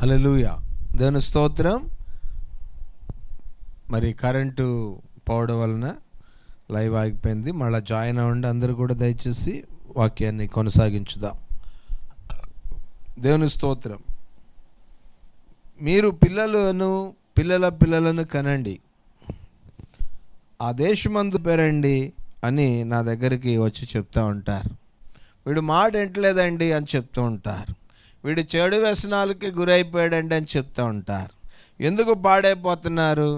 అలలుయ దేవుని స్తోత్రం. మరి కరెంటు పోవడం వలన లైవ్ ఆగిపోయింది. మళ్ళీ జాయిన్ అవ్వండి అందరూ కూడా దయచేసి వాక్యాన్ని కొనసాగించుదాం. దేవుని స్తోత్రం. మీరు పిల్లలను పిల్లల పిల్లలను కనండి. ఆ దేశమందు పెరండి అని నా దగ్గరికి వచ్చి చెప్తూ ఉంటారు. వీడు మాట ఎంటలేదండి అని చెప్తూ ఉంటారు. వీడు చెడు వ్యసనాలకి గురైపోయాడండి అని చెప్తూ ఉంటారు. ఎందుకు పాడైపోతున్నారు?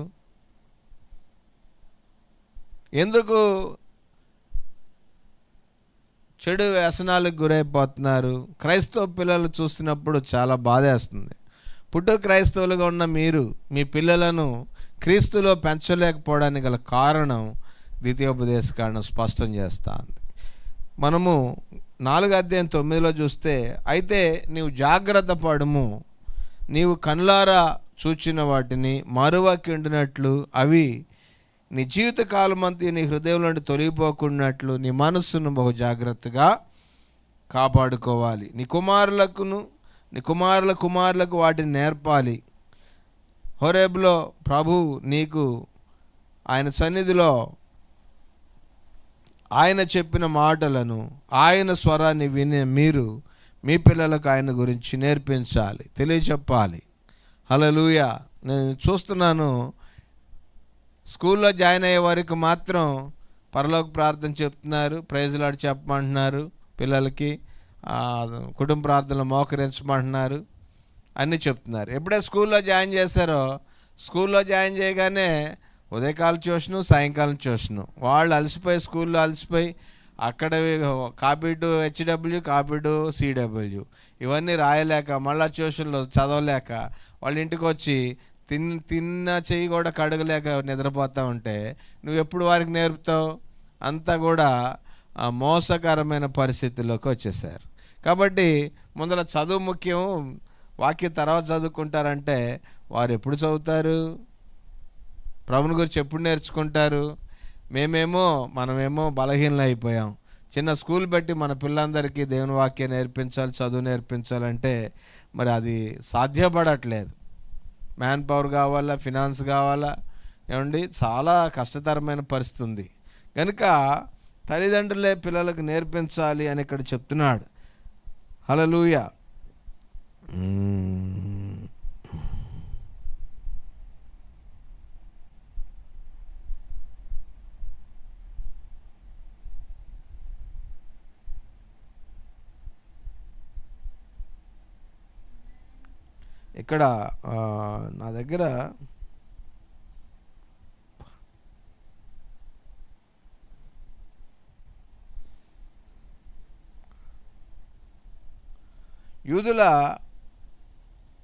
ఎందుకు చెడు వ్యసనాలకు గురైపోతున్నారు? క్రైస్తవ పిల్లలు చూసినప్పుడు చాలా బాధేస్తుంది. పుట్టు క్రైస్తవులుగా ఉన్న మీరు మీ పిల్లలను క్రీస్తులో పెంచలేకపోవడానికి గల కారణం ద్వితీయోపదేశ కారణం స్పష్టం చేస్తుంది మనము నాలుగు అధ్యాయం తొమ్మిదిలో చూస్తే అయితే నీవు జాగ్రత్త పడము. నీవు కళ్ళారా చూచిన వాటిని మరువకిండినట్లు అవి నీ జీవిత కాలమంతా నీ హృదయంలో నుండి తొలగిపోకున్నట్లు నీ మనస్సును బహు జాగ్రత్తగా కాపాడుకోవాలి. నీ కుమారులకును నీ కుమారుల కుమారులకు వాటిని నేర్పాలి. హోరేబులో ప్రభు నీకు ఆయన సన్నిధిలో ఆయన చెప్పిన మాటలను ఆయన స్వరాన్ని వినే మీరు మీ పిల్లలకు ఆయన గురించి నేర్పించాలి తెలియచెప్పాలి. హలలుయ నేను చూస్తున్నాను స్కూల్లో జాయిన్ అయ్యే వారికి మాత్రం పరలోక ప్రార్థన చెప్తున్నారు ప్రైజ్లాడు చెప్పమంటున్నారు పిల్లలకి కుటుంబ ప్రార్థనలు మోకరించమంటున్నారు అన్నీ చెప్తున్నారు. ఎప్పుడే స్కూల్లో జాయిన్ చేశారో స్కూల్లో జాయిన్ చేయగానే ఉదయకాలం ట్యూషను సాయంకాలం ట్యూషను. వాళ్ళు అలసిపోయి స్కూల్లో అలసిపోయి అక్కడ copy to HW copy to CW. ఇవన్నీ రాయలేక మళ్ళీ ట్యూషన్లో చదవలేక వాళ్ళ ఇంటికి వచ్చి తిన్ తిన్న చెయ్యి కూడా కడగలేక నిద్రపోతూ ఉంటే నువ్వు ఎప్పుడు వారికి నేర్పుతావు? అంతా కూడా మోసకరమైన పరిస్థితుల్లోకి వచ్చేసారు కాబట్టి ముందర చదువు ముఖ్యం వాక్య తర్వాత చదువుకుంటారంటే వారు ఎప్పుడు చదువుతారు? ప్రభుని గురించి ఎప్పుడు నేర్చుకుంటారు? మేమేమో మనమేమో బలహీనలు అయిపోయాం. చిన్న స్కూల్ పెట్టి మన పిల్లలందరికీ దేవుని వాక్యం నేర్పించాలి చదువు నేర్పించాలంటే మరి అది సాధ్యపడట్లేదు. మ్యాన్ పవర్ కావాలా ఫినాన్స్ కావాలా? ఏమండి? చాలా కష్టతరమైన పరిస్థితి ఉంది. కనుక తల్లిదండ్రులే పిల్లలకు నేర్పించాలి అని ఇక్కడ చెప్తున్నాడు. హలలుయ ఇక్కడ నా దగ్గర యూదుల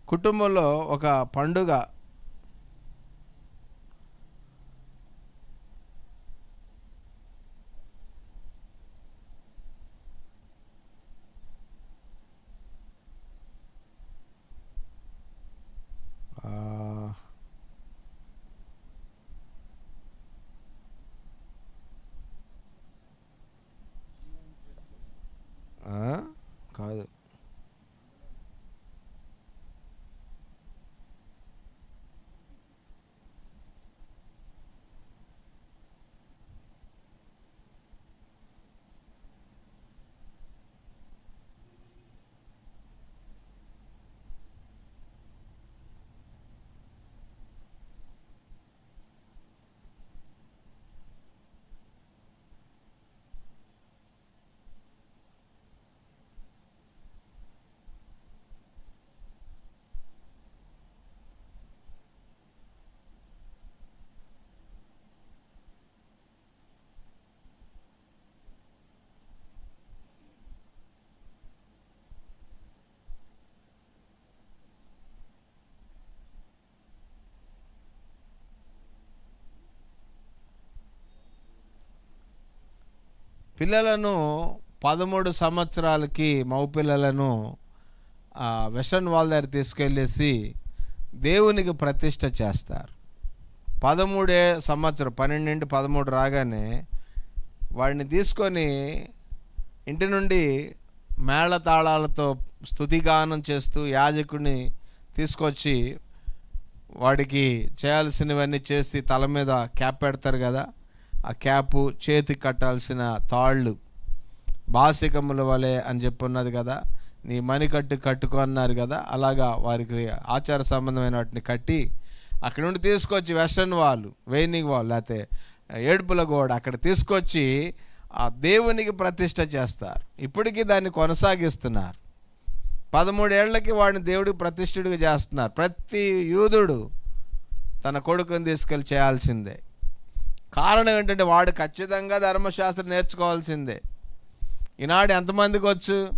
కుటుంబంలో ఒక పండుగ ఆ, ఆ, కాదు పిల్లలను పదమూడు సంవత్సరాలకి మగ పిల్లలను ఆ, వెస్టర్న్ వాల్ దగ్గర తీసుకెళ్ళేసి దేవునికి ప్రతిష్ట చేస్తారు. పదమూడే సంవత్సరం పన్నెండు నుండి పదమూడు రాగానే వాడిని తీసుకొని ఇంటి నుండి మేళ తాళాలతో స్థుతిగానం చేస్తూ యాజకుడిని తీసుకొచ్చి వాడికి చేయాల్సినవన్నీ చేసి తల మీద క్యాప్ పెడతారు కదా. ఆ క్యాపు చేతికి కట్టాల్సిన తాళ్ళు బాసికముల వలె అని చెప్పి ఉన్నది కదా. నీ మణికట్టు కట్టుకో అన్నారు కదా. అలాగా వారికి ఆచార సంబంధమైన వాటిని కట్టి అక్కడ నుండి తీసుకొచ్చి వెస్టర్న్ వాళ్ళు వెయినింగ్ వాళ్ళు లేకపోతే ఏడుపుల గోడ అక్కడ తీసుకొచ్చి ఆ దేవునికి ప్రతిష్ట చేస్తారు. ఇప్పటికీ దాన్ని కొనసాగిస్తున్నారు. పదమూడేళ్ళకి వాడిని దేవుడికి ప్రతిష్ఠుడిగా చేస్తున్నారు. ప్రతి యూదుడు తన కొడుకుని తీసుకెళ్ళి చేయాల్సిందే. కారణం ఏంటంటే వాడు ఖచ్చితంగా ధర్మశాస్త్రం నేర్చుకోవాల్సిందే. ఈనాడు ఎంతమందికి వచ్చు?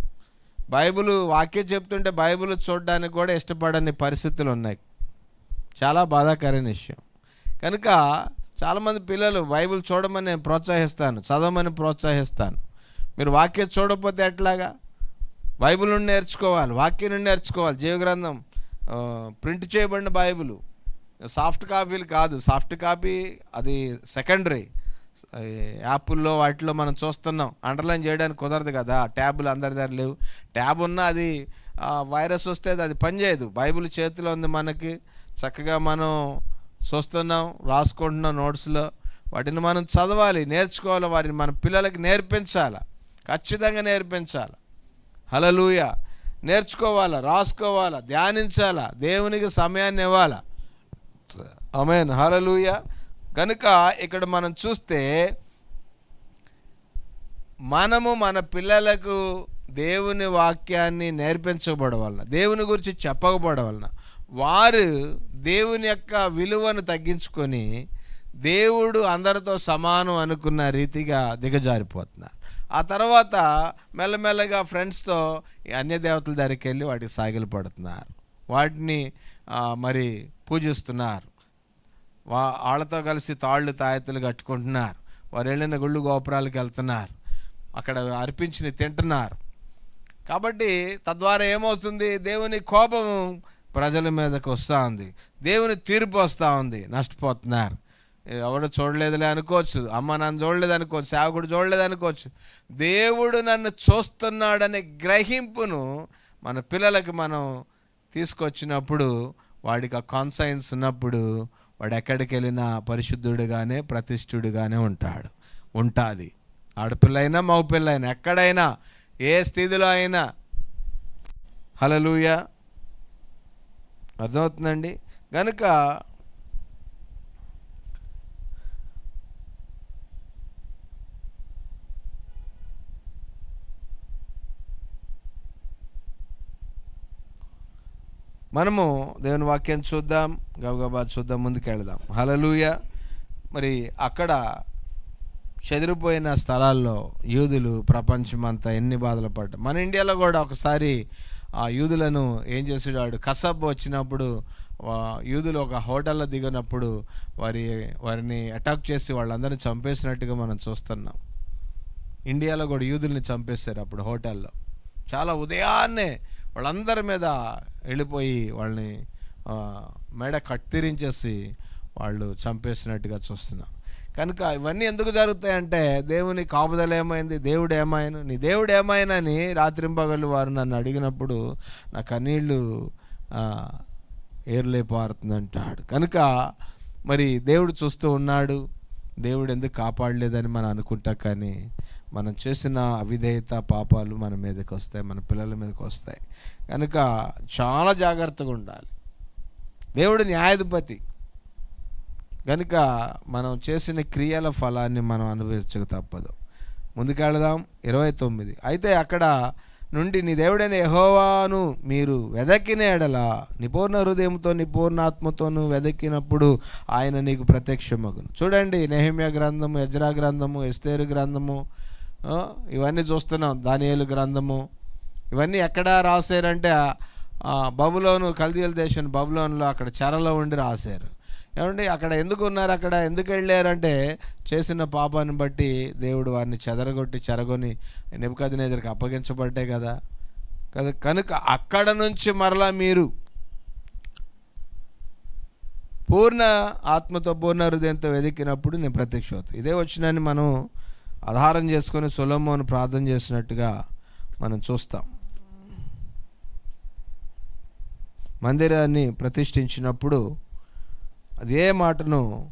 బైబిల్ వాక్యం చెప్తుంటే బైబిల్ చూడడానికి కూడా ఇష్టపడని పరిస్థితులు ఉన్నాయి చాలా బాధాకరమైన విషయం. కనుక చాలామంది పిల్లలు బైబిల్ చూడమని నేను ప్రోత్సహిస్తాను చదవమని ప్రోత్సహిస్తాను. మీరు వాక్యం చూడకపోతే ఎట్లాగా? బైబిల్ నుండి నేర్చుకోవాలి వాక్యం నుండి నేర్చుకోవాలి. జీవగ్రంథం ప్రింట్ చేయబడిన బైబిల్. సాఫ్ట్ కాపీలు కాదు. సాఫ్ట్ కాపీ అది సెకండరీ. యాప్ల్లో వాటిలో మనం చూస్తున్నాం. అండర్లైన్ చేయడానికి కుదరదు కదా. ట్యాబులు అందరి దగ్గర లేవు. ట్యాబ్ ఉన్నా అది వైరస్ వస్తే అది- అది పనిచేయదు బైబిల్ చేతిలో ఉంది మనకి. చక్కగా మనం చూస్తున్నాం రాసుకుంటున్నాం నోట్స్లో. వాటిని మనం చదవాలి నేర్చుకోవాలి. వారిని మన పిల్లలకి నేర్పించాలి. ఖచ్చితంగా నేర్పించాలి. హలలుయ నేర్చుకోవాలా రాసుకోవాలా ధ్యానించాలా దేవునికి సమయాన్ని ఇవ్వాలా. వస్తుంది అమెన్ హరలుయ కనుక ఇక్కడ మనం చూస్తే మనము మన పిల్లలకు దేవుని వాక్యాన్ని నేర్పించబడవలన దేవుని గురించి చెప్పకపోవడం వారు దేవుని యొక్క విలువను తగ్గించుకొని దేవుడు అందరితో సమానం అనుకున్న రీతిగా దిగజారిపోతున్నారు. ఆ తర్వాత మెల్లమెల్లగా ఫ్రెండ్స్తో ఈ అన్య దేవతల దగ్గరికి వెళ్ళి వాటికి సాగిలపడుతున్నారు. వాటిని మరి పూజిస్తున్నారు. వా వాళ్ళతో కలిసి తాళ్ళు తాయెత్తులు కట్టుకుంటున్నారు. వారు వెళ్ళిన గుళ్ళు గోపురాలకు వెళ్తున్నారు. అక్కడ అర్పించిన తింటున్నారు. కాబట్టి తద్వారా ఏమవుతుంది? దేవుని కోపం ప్రజల మీదకి వస్తూ ఉంది. దేవుని తీర్పు వస్తూ ఉంది. నష్టపోతున్నారు. ఎవడు చూడలేదులే అనుకోవచ్చు. అమ్మ నన్ను చూడలేదు అనుకోవచ్చు. సేవకుడు చూడలేదు అనుకోవచ్చు. దేవుడు నన్ను చూస్తున్నాడనే గ్రహింపును మన పిల్లలకి మనం తీసుకొచ్చినప్పుడు వాడికి ఆ కాన్సైన్స్ ఉన్నప్పుడు వాడు ఎక్కడికి వెళ్ళినా పరిశుద్ధుడుగానే ప్రతిష్ఠుడుగానే ఉంటాడు. ఉంటుంది. ఆడపిల్ల అయినా మగపిల్ల అయినా ఎక్కడైనా ఏ స్థితిలో అయినా. హలలుయ అర్థమవుతుందండి? కనుక మనము దేవుని వాక్యం చూద్దాం గబగబా చూద్దాం ముందుకు వెళదాం. హలలుయ మరి అక్కడ చెదిరిపోయిన స్థలాల్లో యూదులు ప్రపంచమంతా ఎన్ని బాధలు పడ్డారు మన ఇండియాలో కూడా ఒకసారి ఆ యూదులను ఏం చేసేవాడు? కసబ్ వచ్చినప్పుడు యూదులు ఒక హోటల్లో దిగినప్పుడు వారి వారిని అటాక్ చేసి వాళ్ళందరినీ చంపేసినట్టుగా మనం చూస్తున్నాం. ఇండియాలో కూడా యూదుల్ని చంపేశారు అప్పుడు హోటల్లో. చాలా ఉదయాన్నే వాళ్ళందరి మీద వెళ్ళిపోయి వాళ్ళని మెడ కత్తిరించేసి వాళ్ళు చంపేసినట్టుగా చూస్తున్నాం. కనుక ఇవన్నీ ఎందుకు జరుగుతాయంటే దేవుని కాపుదల ఏమైంది? దేవుడు ఏమాయను? నీ దేవుడు ఏమాయనని రాత్రింపగలు వారు నన్ను అడిగినప్పుడు నా కన్నీళ్ళు ఆ, ఏర్లే పారుతుందంటాడు కనుక మరి దేవుడు చూస్తూ ఉన్నాడు. దేవుడు ఎందుకు కాపాడలేదని మనం అనుకుంటా కానీ మనం చేసిన అవిధేయత పాపాలు మన మీదకి వస్తాయి మన పిల్లల మీదకి వస్తాయి. కనుక చాలా జాగ్రత్తగా ఉండాలి. దేవుడు న్యాయాధిపతి. కనుక మనం చేసిన క్రియల ఫలాన్ని మనం అనుభవించక తప్పదు. ముందుకెళదాం. ఇరవై తొమ్మిది. అయితే అక్కడ నుండి నీ దేవుడైన యహోవాను మీరు వెదకిన ఎడల నిపూర్ణ హృదయంతో నిపూర్ణాత్మతోను వెదకినప్పుడు ఆయన నీకు ప్రత్యక్షమగును. చూడండి నెహిమ్య గ్రంథము యజ్రా గ్రంథము ఎస్తేరు గ్రంథము ఇవన్నీ చూస్తున్నాం. దానియలు గ్రంథము. ఇవన్నీ ఎక్కడ రాశారంటే బబులోను కల్దీల దేశం బబులోన్లో అక్కడ చెరలో ఉండి రాశారు. ఏమండి అక్కడ ఎందుకు ఉన్నారు అక్కడ? ఎందుకు వెళ్ళారంటే చేసిన పాపాన్ని బట్టి దేవుడు వారిని చెదరగొట్టి చెరగొని నెబుకదినేదరికి అప్పగించబడ్డే కదా. కదా కనుక అక్కడ నుంచి మరలా మీరు పూర్ణ ఆత్మతో పూర్ణ హృదయంతో వెతికినప్పుడు నేను ప్రత్యక్ష అవుతాను. ఇదే వచ్చినని మనం ఆధారం చేసుకొని సులభమని ప్రార్థన చేసినట్టుగా మనం చూస్తాం. మందిరాన్ని ప్రతిష్ఠించినప్పుడు అదే మాటను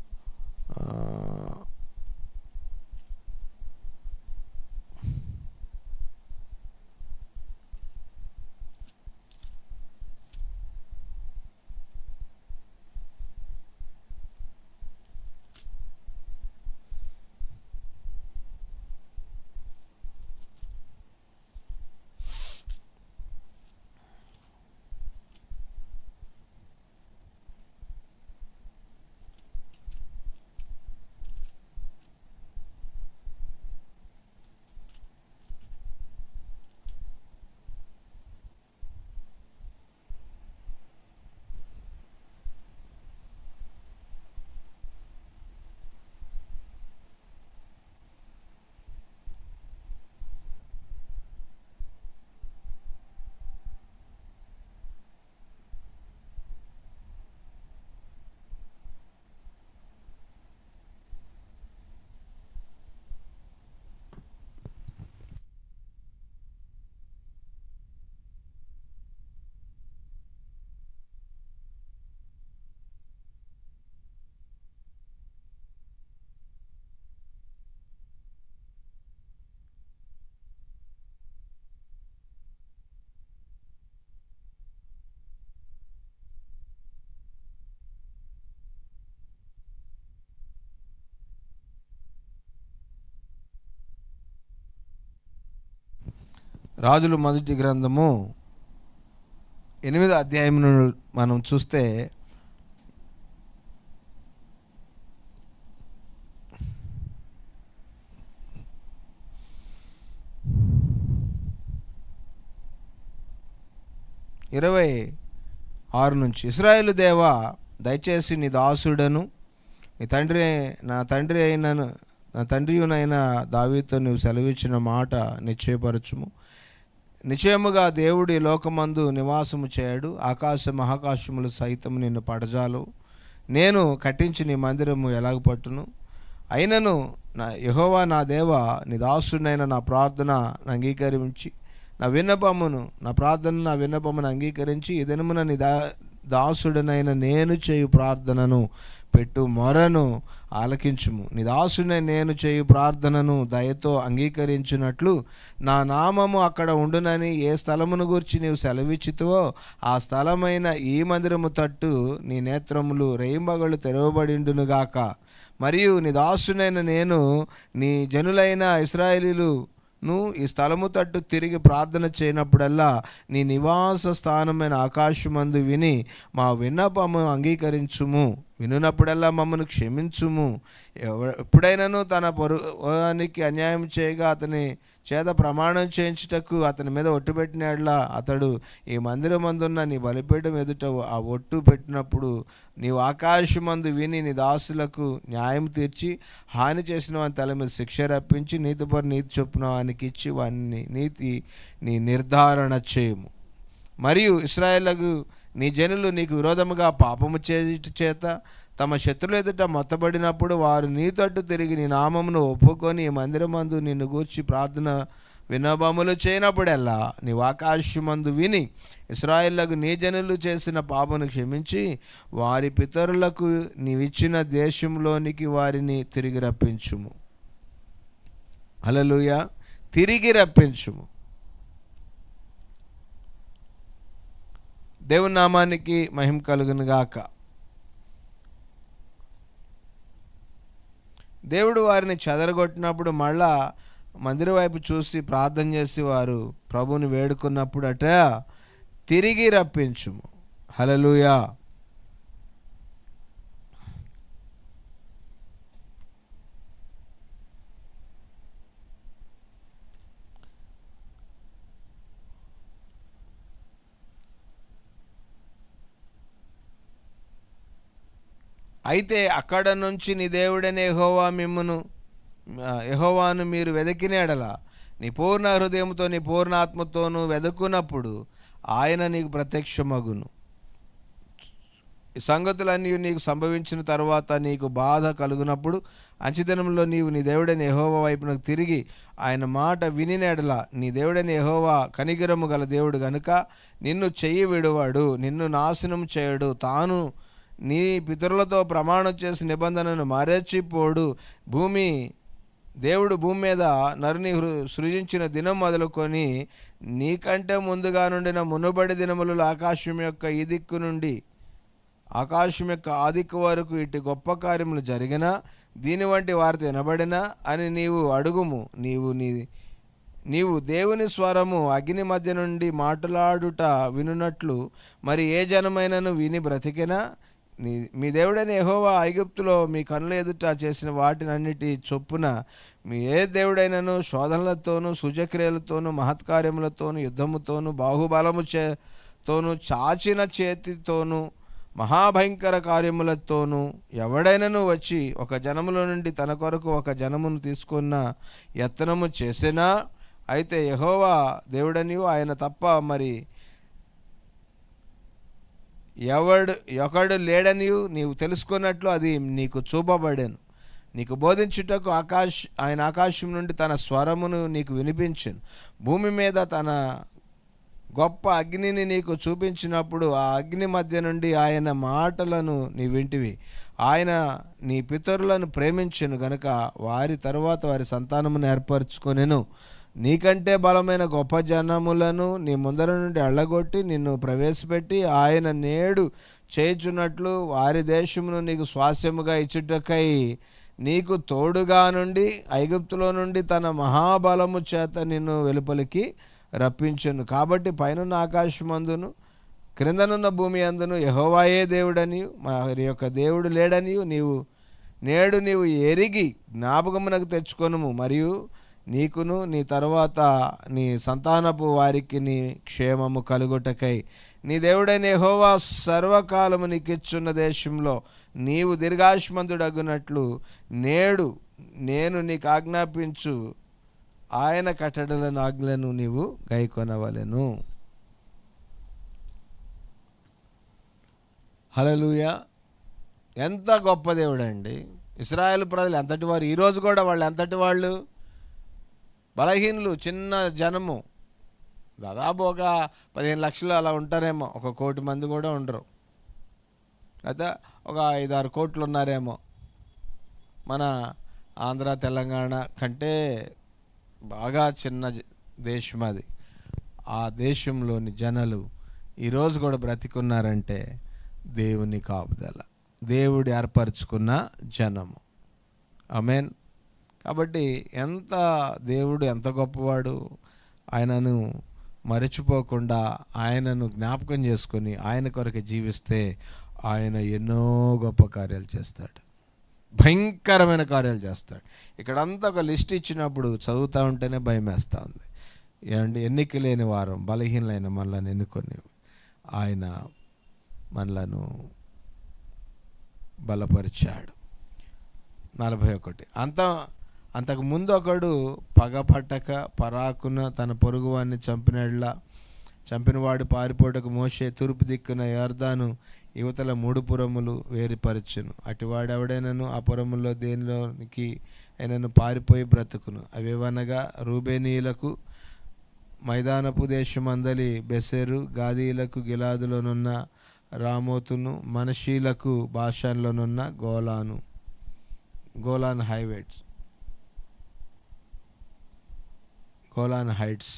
రాజులు మొదటి గ్రంథము ఎనిమిదో అధ్యాయమును మనం చూస్తే ఇరవై ఆరు నుంచి ఇస్రాయేలు దేవా దయచేసి నీ దాసుడను నీ తండ్రి నా తండ్రి అయిన నా తండ్రియునైన దావీతో నువ్వు సెలవిచ్చిన మాట నిశ్చయపరచుము. నిశ్చయముగా దేవుడి లోకమందు నివాసము చేయడు ఆకాశ మహాకాశములు సైతం నిన్ను పడజాలు. నేను కట్టించి నీ మందిరము ఎలాగ పట్టును అయినను నా యహోవా నా దేవ నీ దాసుడైన నా ప్రార్థన అంగీకరించి నా విన్నపమును నా ప్రార్థన నా విన్నపమును అంగీకరించి ఈ దినమున నీ దా దాసుడనైన నేను చేయు ప్రార్థనను పెట్టు మొరను ఆలకించుము. నీ దాసునే నేను చేయు ప్రార్థనను దయతో అంగీకరించినట్లు నా నామము అక్కడ ఉండునని ఏ స్థలమును గురించి నీవు సెలవిచ్చితువో ఆ స్థలమైన ఈ మందిరము తట్టు నీ నేత్రములు రేయింబగళ్ళు తెరవబడిండునుగాక మరియు నీ దాసునైన నేను నీ జనులైన ఇస్రాయేలీలు నువ్వు ఈ స్థలము తట్టు తిరిగి ప్రార్థన చేయనప్పుడల్లా నీ నివాస స్థానమైన ఆకాశమందు విని మా విన్నపము అంగీకరించుము. వినున్నప్పుడల్లా మమ్మను క్షమించుము. ఎవ- ఎప్పుడైనాను తన పొరుగానికి అన్యాయం చేయగా అతని చేత ప్రమాణం చేయించుటకు అతని మీద ఒట్టు పెట్టినాడులా. అతడు ఈ మందిరమందున్న నీ బలిపీఠం ఎదుట ఆ ఒట్టు పెట్టినప్పుడు నీవు ఆకాశమందు విని నీ దాసులకు న్యాయం తీర్చి హాని చేసిన వాని తల మీద శిక్ష రప్పించి నీతిపరి నీతి చొప్పున వానికి ఇచ్చి వాని నీతి నీ నిర్ధారణ చేయము. మరియు ఇస్రాయేళ్ళకు నీ జనులు నీకు విరోధముగా పాపము చేయుట చేత తమ శత్రుల ఎదుట మొత్తబడినప్పుడు వారు నీ తట్టు తిరిగి నీ నామమును ఒప్పుకొని మందిరమందు నిన్ను గూర్చి ప్రార్థన వినోబములు చేయనప్పుడల్లా నీవు ఆకాశమందు విని ఇస్రాయిళ్ళకు నీ జనులు చేసిన పాపను క్షమించి వారి పితరులకు నీవిచ్చిన దేశంలోనికి వారిని తిరిగి రప్పించుము. అలలుయ తిరిగి రప్పించుము. దేవునామానికి మహిమ కలుగును గాక దేవుడు వారిని చెదరగొట్టినప్పుడు మళ్ళా మందిరం వైపు చూసి ప్రార్థన చేసి వారు ప్రభుని వేడుకున్నప్పుడు అట తిరిగి రప్పించుము. హలలుయా అయితే అక్కడ నుంచి నీ దేవుడనే ఎహోవా మిమ్మును ఎహోవాను మీరు వెతికినేడల నీ పూర్ణ హృదయంతో నీ పూర్ణాత్మతోనూ వెదుకున్నప్పుడు ఆయన నీకు ప్రత్యక్షమగును. సంగతులన్నీ నీకు సంభవించిన తర్వాత నీకు బాధ కలుగునప్పుడు అంచెదినంలో నీవు నీ దేవుడని ఎహోవా వైపునకు తిరిగి ఆయన మాట వినినెడల నీ దేవుడని ఎహోవా కనిగిరము గల దేవుడు గనుక నిన్ను చెయ్యి విడువాడు నిన్ను నాశనం చేయడు తాను నీ పితరులతో ప్రమాణం చేసి నిబంధనను మరచిపోడు. భూమి దేవుడు భూమి మీద నరుని హృ- సృజించిన దినం మొదలుకొని నీకంటే ముందుగా నుండిన మునుబడి దినములు ఆకాశం యొక్క ఈ దిక్కు నుండి ఆకాశం యొక్క ఆదిక్కు వరకు ఇటు గొప్ప కార్యములు జరిగినా దీని వంటి వార్త వినబడినా అని నీవు అడుగుము. నీవు నీ నీవు దేవుని స్వరము అగ్ని మధ్య నుండి మాట్లాడుట వినున్నట్లు మరి ఏ జనమైనను విని బ్రతికినా నీ మీ దేవుడైన యహోవా ఐగుప్తులో మీ కనుల ఎదుట చేసిన వాటినన్నిటి చొప్పున మీ ఏ దేవుడైనను శోధనలతోనూ సూచక్రియలతోనూ మహత్కార్యములతోనూ యుద్ధముతోనూ బాహుబలము చేతోనూ చాచిన చేతితోనూ మహాభయంకర కార్యములతోనూ ఎవడైనను వచ్చి ఒక జనములో నుండి తన కొరకు ఒక జనమును తీసుకున్న యత్నము చేసినా అయితే యహోవా దేవుడనియు ఆయన తప్ప మరి ఎవడు ఒకడు లేడని నీవు తెలుసుకున్నట్లు అది నీకు చూపబడాను. నీకు బోధించుటకు ఆకాశ ఆయన ఆకాశం నుండి తన స్వరమును నీకు వినిపించను. భూమి మీద తన గొప్ప అగ్నిని నీకు చూపించినప్పుడు ఆ అగ్ని మధ్య నుండి ఆయన మాటలను నీ వింటివి. ఆయన నీ పితరులను ప్రేమించను గనుక వారి తరువాత వారి సంతానమును ఏర్పరచుకొనెను. నీకంటే బలమైన గొప్ప జనములను నీ ముందర నుండి అళ్ళగొట్టి నిన్ను ప్రవేశపెట్టి ఆయన నేడు చేయుచున్నట్లు వారి దేశమును నీకు స్వాస్యముగా ఇచ్చుటకై నీకు తోడుగా నుండి ఐగుప్తులో నుండి తన మహాబలము చేత నిన్ను వెలుపలికి రప్పించను. కాబట్టి పైనున్న ఆకాశమందును క్రిందనున్న భూమి అందును యహోవాయే దేవుడని మరి యొక్క దేవుడు లేడని నీవు నేడు నీవు ఎరిగి జ్ఞాపకమునకు తెచ్చుకొనుము. మరియు నీకును నీ తర్వాత నీ సంతానపు వారికి నీ క్షేమము కలుగుటకై. నీ దేవుడైన హోవా సర్వకాలము నీకిచ్చున్న దేశంలో నీవు దీర్ఘాయుష్మంతుడగునట్లు నేడు నేను నీకు ఆజ్ఞాపించు ఆయన కట్టడలను ఆజ్ఞలను నీవు గైకొనవలెను. హలలుయ ఎంత గొప్ప దేవుడండి. ఇస్రాయేల్ ప్రజలు ఎంతటి వారు? ఈరోజు కూడా వాళ్ళు ఎంతటి వాళ్ళు? బలహీనులు చిన్న జనము. దాదాపు ఒక పదిహేను లక్షలు అలా ఉంటారేమో. ఒక కోటి మంది కూడా ఉండరు. అయితే ఒక ఐదారు కోట్లు ఉన్నారేమో. మన ఆంధ్ర తెలంగాణ కంటే బాగా చిన్న దేశం అది. ఆ దేశంలోని జనాలు ఈరోజు కూడా బ్రతికున్నారంటే దేవుని కాపుదల. దేవుడు ఏర్పరచుకున్న జనము. మీన్ కాబట్టి ఎంత దేవుడు ఎంత గొప్పవాడు ఆయనను మరచిపోకుండా ఆయనను జ్ఞాపకం చేసుకొని ఆయన కొరకు జీవిస్తే ఆయన ఎన్నో గొప్ప కార్యాలు చేస్తాడు. భయంకరమైన కార్యాలు చేస్తాడు. ఇక్కడంతా ఒక లిస్ట్ ఇచ్చినప్పుడు చదువుతూ ఉంటేనే భయం వేస్తూ ఉంది ఏమంటే ఎన్నిక లేని వారం బలహీనలైన మనల్ని ఎన్నుకొని ఆయన మనలను బలపరిచాడు. నలభై ఒకటి. అంత అంతకు ముందు ఒకడు పగపట్టక పరాకున తన పొరుగువాన్ని చంపినట్లా చంపినవాడు పారిపోటకు మోసే తూర్పు దిక్కున యార్దాను యువతల మూడు పురములు వేరుపరచును. అటువాడెవడైనను ఆ పురములో దేనిలోనికి అయినను పారిపోయి బ్రతుకును. అవేవనగా రూబేనీయులకు మైదానపు దేశమందలి బెసెరు గాదీలకు గిలాదులోనున్న రామోతును మనషీలకు భాషలోనున్న గోలాను Golan Heights. Golan Heights.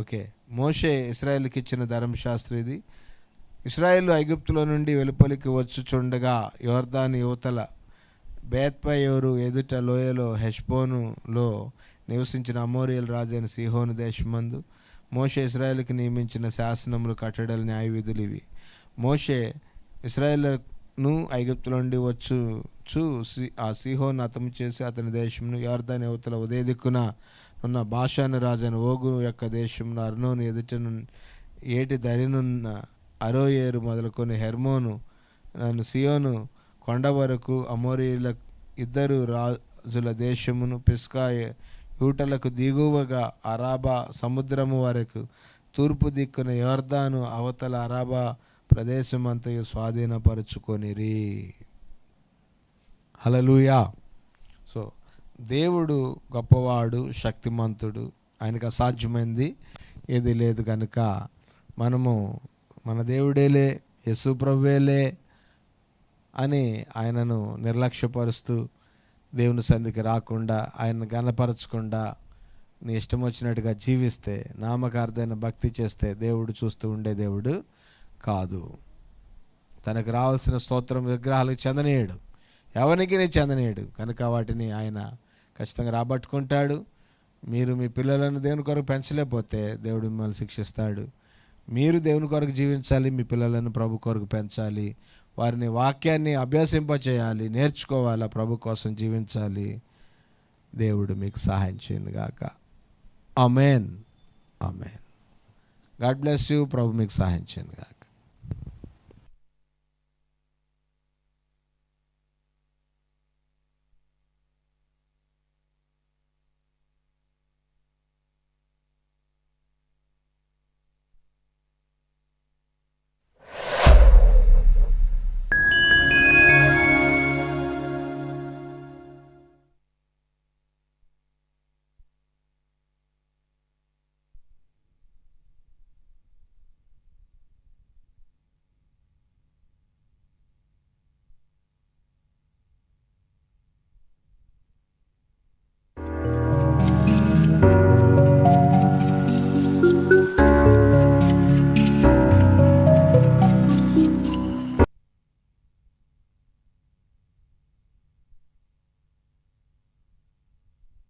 Okay. మోషే ఇస్రాయేల్కి ఇచ్చిన ధర్మశాస్త్రం ఇది. ఇస్రాయేల్ ఐగుప్తులో నుండి వెలుపలికి వచ్చుచుండగా యోర్దాను యువతల బేత్పయోరు ఎదుట లోయలో హెష్బోనులో నివసించిన అమోరియల్ రాజైన సిహోను దేశమందు మోషే ఇస్రాయేల్కి నియమించిన శాసనములు కట్టడలు న్యాయ విధులు ఇవి. మోషే ఇస్రాయేల్ను ఐగుప్తులో నుండి వచ్చు చూ సి- ఆ సిహోను అతము చేసి అతని దేశమును యోర్దాన్ యువతల ఉదయ దిక్కున ఉన్న భాషాను రాజను ఓగు యొక్క దేశంలో అర్నోను ఎదుటను ఏటి దరినున్న అరోయేరు మొదలుకొని హెర్మోను నన్ను సియోను కొండ వరకు అమోరియుల ఇద్దరు రాజుల దేశమును పిస్కాయ యూటలకు దిగువగా అరాబా సముద్రము వరకు తూర్పు దిక్కున యోర్దాను అవతల అరాబా ప్రదేశమంతయు స్వాధీనపరుచుకొనిరి. హలలుయా సో దేవుడు గొప్పవాడు శక్తిమంతుడు. ఆయనకు అసాధ్యమైంది ఏది లేదు కనుక మనము మన దేవుడేలే యేసు ప్రభువేలే అని ఆయనను నిర్లక్ష్యపరుస్తూ దేవుని సంధికి రాకుండా ఆయన గనపరచకుండా నీ ఇష్టం వచ్చినట్టుగా జీవిస్తే నామకార్థమైన భక్తి చేస్తే దేవుడు చూస్తూ ఉండే దేవుడు కాదు. తనకు రావాల్సిన స్తోత్రం విగ్రహాలకు చెందనీయడు. ఎవరికి నీ చెందనీయడు? కనుక వాటిని ఆయన ఖచ్చితంగా రాబట్టుకుంటాడు. మీరు మీ పిల్లలను దేవుని కొరకు పెంచలేకపోతే దేవుడు మిమ్మల్ని శిక్షిస్తాడు. మీరు దేవుని కొరకు జీవించాలి మీ పిల్లలను ప్రభు కొరకు పెంచాలి. వారిని వాక్యాన్ని అభ్యసింపచేయాలి నేర్చుకోవాలి ప్రభు కోసం జీవించాలి. దేవుడు మీకు సహాయం చేయను గాక. Amen amen God bless you. ప్రభు మీకు సహాయం చేయను గాక.